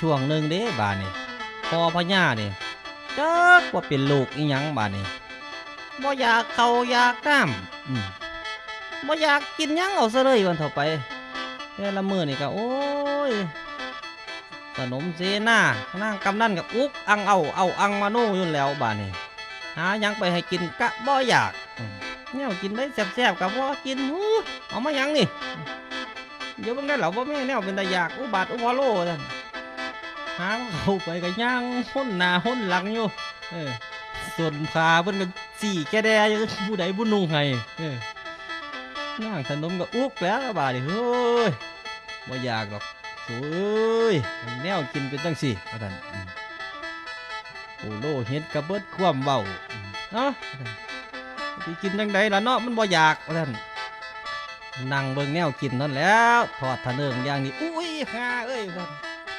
ช่วงหนึ่งเด้บาดนี่พอพญานี่จักว่าเป็นลูกอีหยังบาดนี่บ่อยากเขาอยากน้ำอืมบ่อยากกินหยังเอาซะเลยวันเถาไปแต่ละมือนี่ก็โอ้ยขนมเซน่านางกำนั่นกับอุ๊กอังเอาเอาอังมาโน่ยู่นแล้วบาดนี่หาหยังไปให้กินกะบ่อยากอืมแนวกินได้แซ่บๆกับบ่อกินหูเอามาหยังนี่เดี๋ยวเบิ่งได้เหรอว่แม่แนวเป็นตาอยากอุบาทอุพอโลท่าน หาเขาไปก็ย่างห้นหน้าห้นหลังอยู่เออส่วนพาเพิ่นก็สี่แกแดอยู่ผู้ใดผู้นุ่งให้เออย่างขนมก็อุกแล้วบาดนี้เฮ้ยบ่อยากหรอกโอ้ยแนวกินเป็นจังสี่ว่าท่านอืมโอ้โลเฮ็ดกระเบิดความเว้าเนาะว่าท่กินจังใดล่ะเนาะมันบ่อยากว่าท่านนั่งเบิ่งแนวกินนั่นแล้ว ทอดทะเนิงอย่างนี้อุ้ยฮาเอ้ยท่า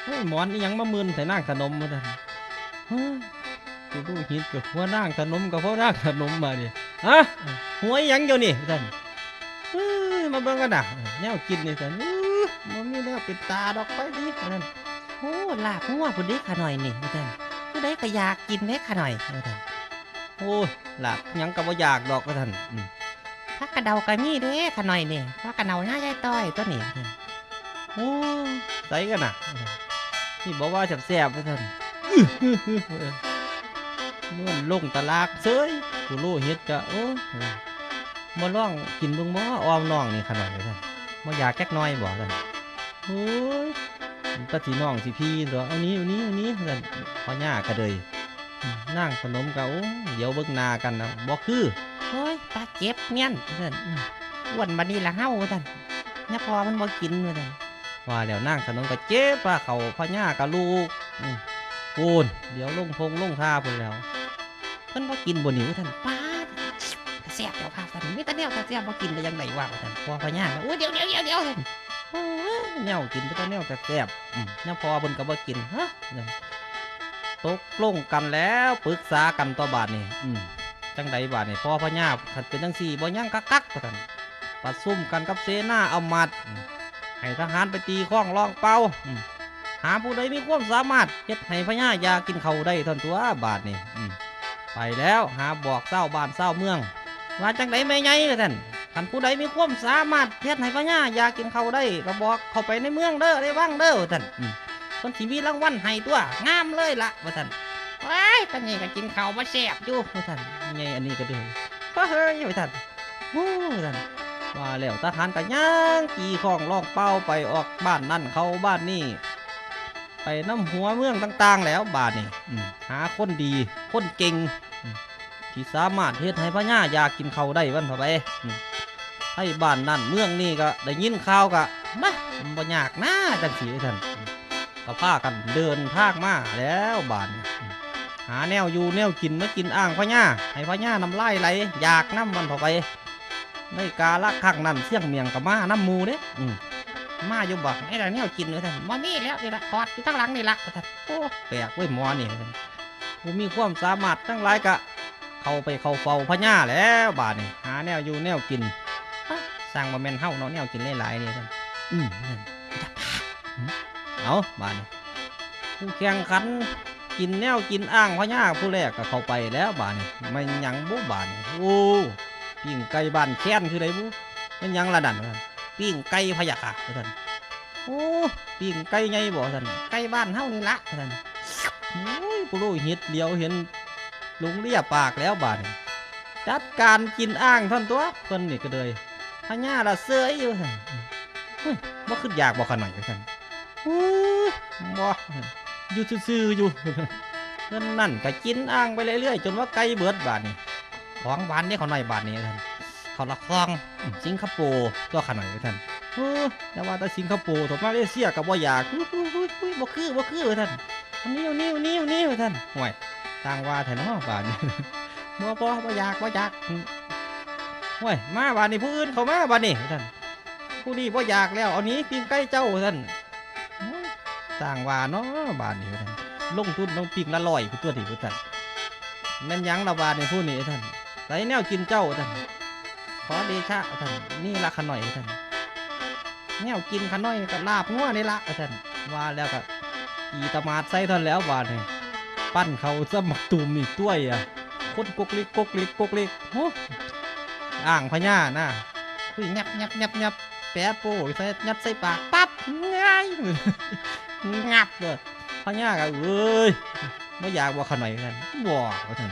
เฮ้ยหมอนนี่ยังมามึนใส่นางขนมมาท่านเฮ้ยกูดูหิดกับหัวนางขนมกับพ่อนางขนมมาดิฮะหัวอิหยังอยู่นี่ท่านเฮ้ยมาเบิ่งกันนะแนวกินนี่ท่านอื้อมันมีแนวปิดตาดอกไปดิท่านโอ้ลาบงัวพุ่นเด้ขาหน่อยนี่ว่าซั่นผู้ใดก็อยากกินเด้ขาหน่อยว่าซั่นโอ้ยหลับหยังกับว่าอยากดอกว่าท่านอืมผักกระเดาก็มีเด้ขาหน่อยนี่ผักกระเดาหน้ายายต้อยตัวนี้ว่าซั่นโอ้ยใส่กันนะ นี่บอกว่าแซ่บๆว่าท่านม่วนลงตลาดเซยกูรู้เฮ็ดกะโอ้มาล่องกินเบิ่งบ่ออมน้องนี่ขนาดนี้ท่านบ่อยากแก๊กน้อยบ่ท่านโอ้ยมันตะสิน้องสิพี่ตัวเอานี้เอานี้เอานี้ท่านพอย่ากะเลยอืมนั่งขนมกะโอ้เดี๋ยวเบิ่งหน้ากันนะบ่คือโอ้ยตาเจ็บเมียนว่าซั่นอืมอ้วนบัดนี้ละเฮาว่าซั่นเนี่ยพอมันบ่กินว่าซั่น ว่าแล้วนั่งขนมกะเจ็บว่าเขาพญ่ากะลูกอืมปูนเดี๋ยวลงพงลงท่าพุ่นแล้วเพิ่นบ่กินบ่หนิวท่านป้าดกระแซ่บเดี๋ยวพาซั่นมีต่แนวกระแซ่บบ่กินได้ยังไงวะว่าซั่นพอพญาโอ้เดี๋ยวเดี๋ยวเดี๋ยวเดี๋ยวซั่ยแนวกินไปแต่แนวแซ่บๆอืมแนวพอเพิ่นก็บ่กินฮะนั่นตกลงกันแล้วปรึกษากันต่อบาดนี่อืมจังใดบาดนี่พอพญาคันเป็นจังซี่บ่ยังกักกักว่าซั่นประซุ่มกันกับเสนาเอามัด ให้ทหารไปตีข้องลองเป่าอืมหาผู้ใดมีความสามารถเฮ็ดให้พญาอยากกินเขาวได้ท่านตัวบาดนี่อืมไปแล้วหาบอกเศร้าบ้านเศร้าเมือง ว่าจังไดแม่ใหญ่ว่าท่านคันผู้ใดมีความสามารถเฮ็ดให้พญาอยากกินเขาวได้ก็บอกเข้าไปในเมืองเด้อได้ว่างเด้อว่าท่านอืมเพิ่นสิมีรางวัลให้ตัวงามเลยล่ะว่าท่านว้ายตอนนี้ก็กินข้าวบ่แซ่บอยู่ว่าท่านใหญ่อันนี้ก็เด้อก็เฮ้ยว่าท่านโอ้ว่าท่าน ว่าแล้วทหารก็ย่างขี่ของลอกเป้าไปออกบ้านนั่นเข้าบ้านนี่ไปน้ำหัวเมืองต่างๆ แล้วบาดนี่หาคนดีคนเก่งที่สามารถเฮ็ดให้พญาอยากกินเขาวได้วันต่อไปให้บ้านนั่นเมืองนี่ก็ได้ยินข่าวก็มาบ่ยากนะจังสีท่านก็พากันเดินทางมาแล้วบ้านหาแนวอยู่แนวกินมากินอ่างพญาให้พญาน้ำลายไหลอยากน้ำมันต่อไป ในกาละข้างนั้นเสี่ยงเมียงกับมาน้ำหมูเด้อืมมาอยู่บ่ไอ้ไรแนวกินเลยท่านบ่มีแล้วนี่ละทอดอยู่ข้างหลังนี่ละว่าซั่นโอ้แปลกเว้ยหมอนี่ท่านผู้มีความสามารถทั้งหลายกะ เข้าไปเข้าเฝ้าพญาแล้วบ้านนี่หาแนวอยู่แนวกินสร้างมาแม่นเฮาเนาะแนวกินหลายๆนี่ท่านอืมนั่นจะพาอืมเอาบาดนี้ผู้แข่งขันกินแนวกินอ่างพญาผู้แรกก็เข้าไปแล้วบาดนี้ไม่นหยังบุบาดนี้โอ้ ปิ้งไก่บ้านแค้นคือไดบุมันยังละดันว่าซั่นปิ้งไก่พะยะค่ะท่านโอ้ปิ้งไก่ไงบ่ท่านไก่บ้านเฮานี่ละท่านโอ้ยผู้รู้เฮ็ดเลียวเห็นลุงเลียปากแล้วบาดจัดการกินอ่างท่านตัวเพิ่นนี่ก็เลยพญาละเสืออยู่หั่นเฮ้ยบ่ขึ้นอยากบ่ขน่อยกันโอู้บ่อยู่ซื่อๆอยู่เนั่นนั่นก็กินอ่างไปเรื่อยๆจนว่าไก่เบิดบาดนี่ ของหวานนี่เขาหน่อยบาดนี่ท่านเขาละครองสิงคโปร์ตัวขน่อยท่านโอ้แต่ว่าแต่สิงคโปร์ถมมาเลเซียก็บ่อยากอุ้ยอุ้ยอุ้ยบ่คือบ่คือท่านนนี้อันนี้อันนี้อันนี้ท่านห่วยทางว่าแท้เนาะบาดนี่บ่บ่บ่อยากบ่อยากโอ้ยมาบานนี้ผู้อื่นเขามาบานนี้ท่านผู้นี้บ่อยากแล้วเอานี้ปิ้งไก่เจ้าท่านต่างว่าเนาะบานนี้ท่านลงทุนต้องปิ้งละลอยผู้ตัวนี้ผู้ท่านแม่นยังละบานนี้ผู้นี้ท่าน ใส่แนวกินเจ้าท่านขอเดชะท่านนี่ละขน่อยท่านแนวกินขน่อยกับลาบงัวนี่ละท่านว่าแล้วก็อีตมาดใส่ท่านแล้วบาดนี่ปั้นเขาสมักตุ่มนี่ต้วยอะคนกกลิกกกลิกกกลิกโอ้อ่างพญานะคุยยับยับยับยับแปะโป้ใส่ยัดใส่ปากปั๊บง่ายงับเลยพญาก็เอ้ยไม่อยากว่าขน่อยกันบ่ว่าท่าน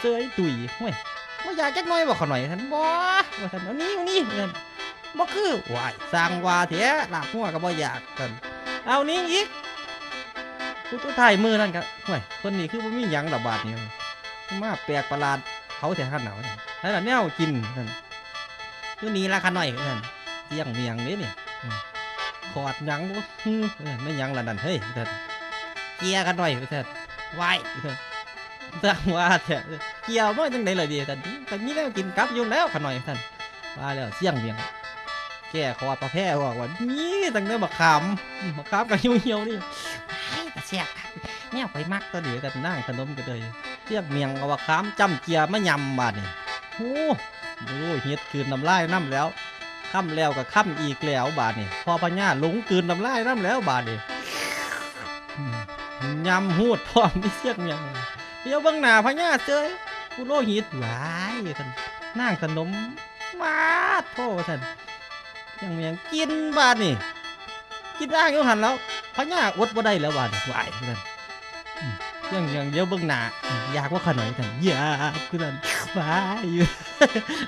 เจอไอ้ตุยห้ย ไม่อยากจักหน้อยว่าขน่อยท่านบ่ว่าท่านเอานี้เอานี้ท่านบ่คือวายสร้างว่าเถอะลาบหัวก็บ่อยากท่านเอานี้อีกกูตัวถ่ายมือนั่นก็ห่วยคนนี้คือบ่มีหยังระบาดนี่มาแปลกประหลาดเขาแต่ขันหนาวนี่แล้วล่ะแนวกินนั่นอยู่นี่ละขะหน่อยนั่นเจียงเมียงนี่นี่ขอดหยังบ่ฮึเออไม่หยังละนั่นเฮ้ยเถิดเกียร์กันหน่อยเถิดไวเถิดจังว่าเถอะ เกียร์บ่จังได๋เลยดีท่านแต่มีแนวกินกลับอยู่แล้วขะหน่อยท่านว่าแล้วเสียงเมียงแก้คอดประแพ้บอกว่านี่ตั้งแต่บักขามอืมบักขามกับเหี่ยวๆนี่ไอ้แต่เสียบแนวข่อยมักก็เดี๋ยวแต่นั่งขนมก็เลยเรียกเมียงเอาว่าค้ามจำเจียมะยำบาดนี่โอ้ดูเฮ็ดคืนน้ำลายน้ำแล้วค่ำแล้วก็ค่ำอีกแล้วบาดนี่พอพญาหลงคืนน้ำลายน้ำแล้วบาดนี่อืมยำหูดพร้อมที่เสียกเมียงเดี๋ยวเบังหน้าพญาเจย กูโลหิตหวายท่านนั่งขนมมาโทษท่านเสียงเมียงกินบาดนี่กินอ่างอยู่หันแล้วพญาอดบ่ได้แล้วบาดวายนั่นยังยังเดี๋ยวเบิ่งหน้าอยากว่าขน่อยท่านอยากคือท่านวายอยู่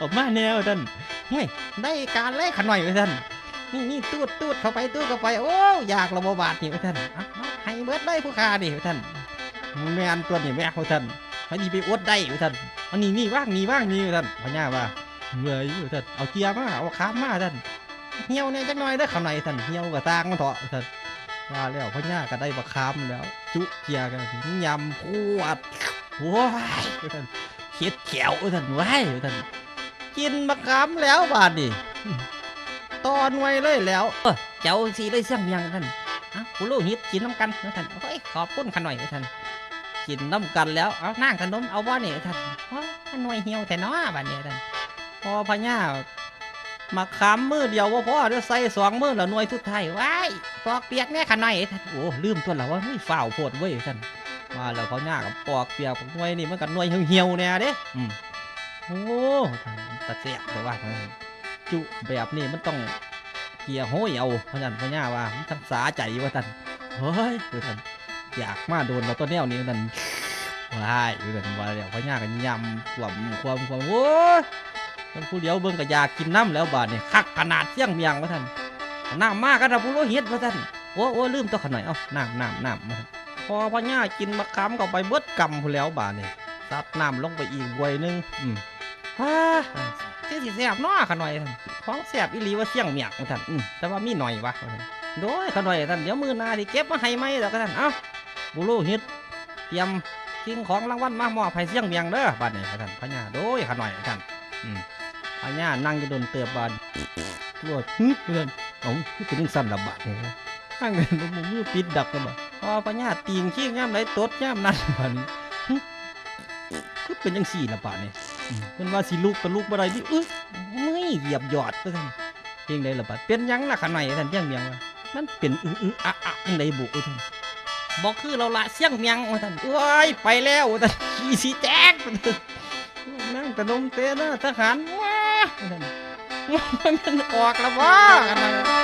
ออกมาแนวท่านเฮ้ยได้การเลยขน่อยไว้ท่านนี่นี่ตูดตูดเข้าไปตูดเข้าไปโอ้อยากระบบาดนี่ท่านให้เบิดได้ผู้ค้านี่ท่านแม่นตัวนี่แม่เขาท่าน ให้ดีไปอดได้ไว้ท่านอันนี้นี่ว่างนี่ว่างนี่ไว้ท่านพญาว่าเมื่อยอยู่ท่านเอาเกียร์มาเอาคามมาท่านเหี่ยวเนี่ยจักหน่อยได้อขน่อยท่านเหี่ยวกับตางมันเถาะท่านว่าแล้วพ่อย่าก็ได้บักคามแล้ว จุเกียร์กันยำพวดว้ายท่านเฮ็ดแขวท่านว้ายท่านกินบักคามแล้วบาดนี่ตอนไว้เลยแล้วเออเจ้าสีเลยเสียงเมียงท่านอะกูรู้ฮิตกินน้ำกันนะท่านเฮ้ยขอบคุณขน่อยท่าน กินน้ำกันแล้วเอานั่งขนมเอาบ่เนี่ยท่านว้าหน่วยเหี่ยวแต่น้อบัดเนี่ยท่านพอพ่อย่ามาคามมือเดียวว่าพ่อเดี๋ยวใส่สองมือแล้วหน่วยทุดท้ายว้ายปอกเปียกแม่ขน่อยท่านโอ้ลืมตัวแล้วว่าเฮ้ยฝ่าวโพดเว้ยท่านมาแล้วพ่อย่ากับปอกเปียกหน่วยนี่มันกันหน่วยเหี่ยวๆแน่เด้อืมโอ้ตะเสียบแต่ว่าจุแบบนี้มันต้องเกียร์ห้ยเอาพราะนั้นพ่อย่าว่ามันทั้งสาใจว่าท่านเฮ้ยคือท่าน อยากมาโดนเราตัวแนวนี้ท่นว้ายคือท่นว่าแล้วพ่อย่ากันยำความความความโอ้ยท่านผู้เดียวเบิ่งก็อยากกินน้ำแล้วบาดนี่ยคักขนาดเสี่ยงเมียงว่าท่านน้ำมากกันนะผู้โลหิตว่าท่านโอ้โอ้ลืมตัวขน่อยเอ้าน้ำน้ำน้ำมาท่านพอพ่อย่ากินมะขามเข้าไปเบิดกำพูนแล้วบาดนี่ยซัดน้ำลงไปอีกบวยหนึงอืมฮ่าชื่อสิเสียบน้อขน่อยท่านของแสบอีหลีว่าเสี่ยงเมียกของท่านอืมแต่ว่ามีหน่อยวะว่าท่านโดยขน่อยท่านเดี๋ยวมือหนาที่เก็บมาให้ไหมแล้วก็ท่านเอ้า บุรุฮิตเตรียมสิ่งของรางวัลมามอบให้เสี่ยงเมียงเด้อบัดนี้ว่ท่านพญาโดยขาหน่อยท่านอืมพญานั่งอยู่โดนเตือบบานตรวฮึว่าท่านเอ้าคือเป็นเรื่องสั้นละบาดนี่นะข้างเดินมือมือปิดดักกันบ่พอพญาตีงขี้ย่ำไรตดย่ำนั่นบัดนี้คือเป็นจังสี่ละบาดนี่เพิ่นว่าสิลุกก็ลุกบ่ได้ดิอึ๊ไม่เหยียบยอดว่าท่นเพียงใดละบัดเป็นหยังล่ะขนาดท่านเจียงเมียงว่ามันเป็นอื้ออื้ออะอะยังไดบุว่าท่น บอกคือเราละเสียงเมียงว่าท่านเอ้ยไปแล้วว่าท่านขี่สีแจ๊กนั่งแต่นมเตะนะทหารว้าว่าท่านมันออกแล้วว้ากันนะ